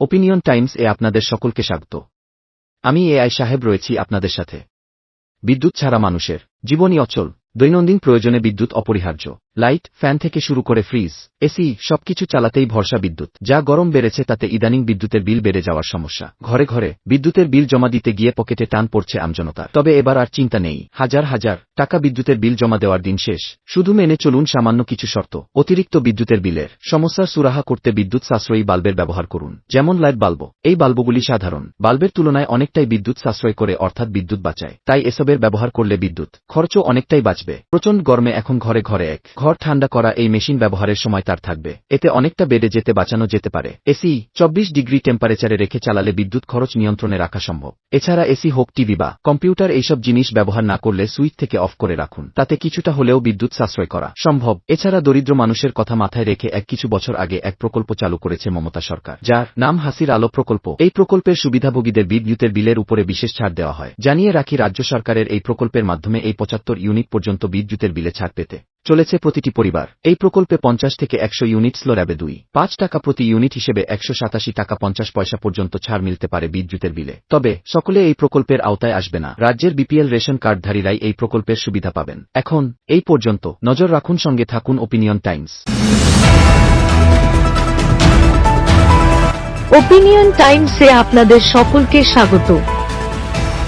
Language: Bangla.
ওপিনিয়ন টাইমস এ আপনাদের সকলকে স্বাগত। আমি এ আই সাহেব রয়েছি আপনাদের সাথে। বিদ্যুৎ ছাড়া মানুষের জীবনই অচল। দৈনন্দিন প্রয়োজনে বিদ্যুৎ অপরিহার্য। লাইট, ফ্যান থেকে শুরু করে ফ্রিজ, এসি, সবকিছু চালাতেই ভরসা বিদ্যুৎ। যা গরম বেড়েছে তাতে ইদানিং বিদ্যুতের বিল বেড়ে যাওয়ার সমস্যা। ঘরে ঘরে বিদ্যুতের বিল জমা দিতে গিয়ে পকেটে টান পড়ছে আমজনতার তবে এবার আর চিন্তা নেই। হাজার হাজার টাকা বিদ্যুতের বিল জমা দেওয়ার দিন শেষ। শুধু মেনে চলুন সামান্য কিছু শর্ত। অতিরিক্ত বিদ্যুতের বিলের সমস্যার সুরাহা করতে বিদ্যুৎ সাশ্রয়ী বাল্বের ব্যবহার করুন। যেমন লাইট বাল্ব। এই বাল্বগুলি সাধারণ। বাল্বের তুলনায় অনেকটাই বিদ্যুৎ সাশ্রয় করে, অর্থাৎ বিদ্যুৎ বাঁচায়। তাই এসবের ব্যবহার করলে বিদ্যুৎ খরচও অনেকটাই বাঁচবে। প্রচণ্ড গরমে এখন ঘরে ঘরে এক। ঘর ঠান্ডা করা এই মেশিন ব্যবহারের সময় তার থাকবে। এতে অনেকটা বেড়ে যেতে বাঁচানো যেতে পারে। এসি চব্বিশ ডিগ্রি টেম্পারেচারে রেখে চালালে বিদ্যুৎ খরচ নিয়ন্ত্রণে রাখা সম্ভব। এছাড়া এসি হোক টিভি বা কম্পিউটার এইসব জিনিস ব্যবহার না করলে সুইচ থেকে অফ করে রাখুন। তাতে কিছুটা হলেও বিদ্যুৎ সাশ্রয় করা সম্ভব। এছাড়া দরিদ্র মানুষের কথা মাথায় রেখে এক কিছু বছর আগে এক প্রকল্প চালু করেছে মমতা সরকার, যার নাম হাসির আলো প্রকল্প। এই প্রকল্পের সুবিধাভোগীদের বিদ্যুতের বিলের উপরে বিশেষ ছাড় দেওয়া হয়। জানিয়ে রাখি, রাজ্য সরকারের এই প্রকল্পের মাধ্যমে এই পঁচাত্তর ইউনিট পর্যন্ত বিদ্যুতের বিলে ছাড় পেতে। চলেছে প্রতিটি পরিবার। এই প্রকল্পে পঞ্চাশ থেকে একশো ইউনিট স্লোর্যাবে দুই। পাঁচ টাকা প্রতি ইউনিট হিসেবে একশো সাতাশি টাকা পঞ্চাশ পয়সা পর্যন্ত ছাড় মিলতে পারে বিদ্যুতের বিলে। তবে, সকলে এই প্রকল্পের আওতায় আসবে না। রাজ্যের বিপিএল রেশন কার্ডধারীরাই এই প্রকল্পের সুবিধা পাবেন। এখন, এই পর্যন্ত। নজর রাখুন, সঙ্গে থাকুন ওপিনিয়ন টাইমস ওপিনিয়ন টাইমসে আপনাদের সকলকে স্বাগত।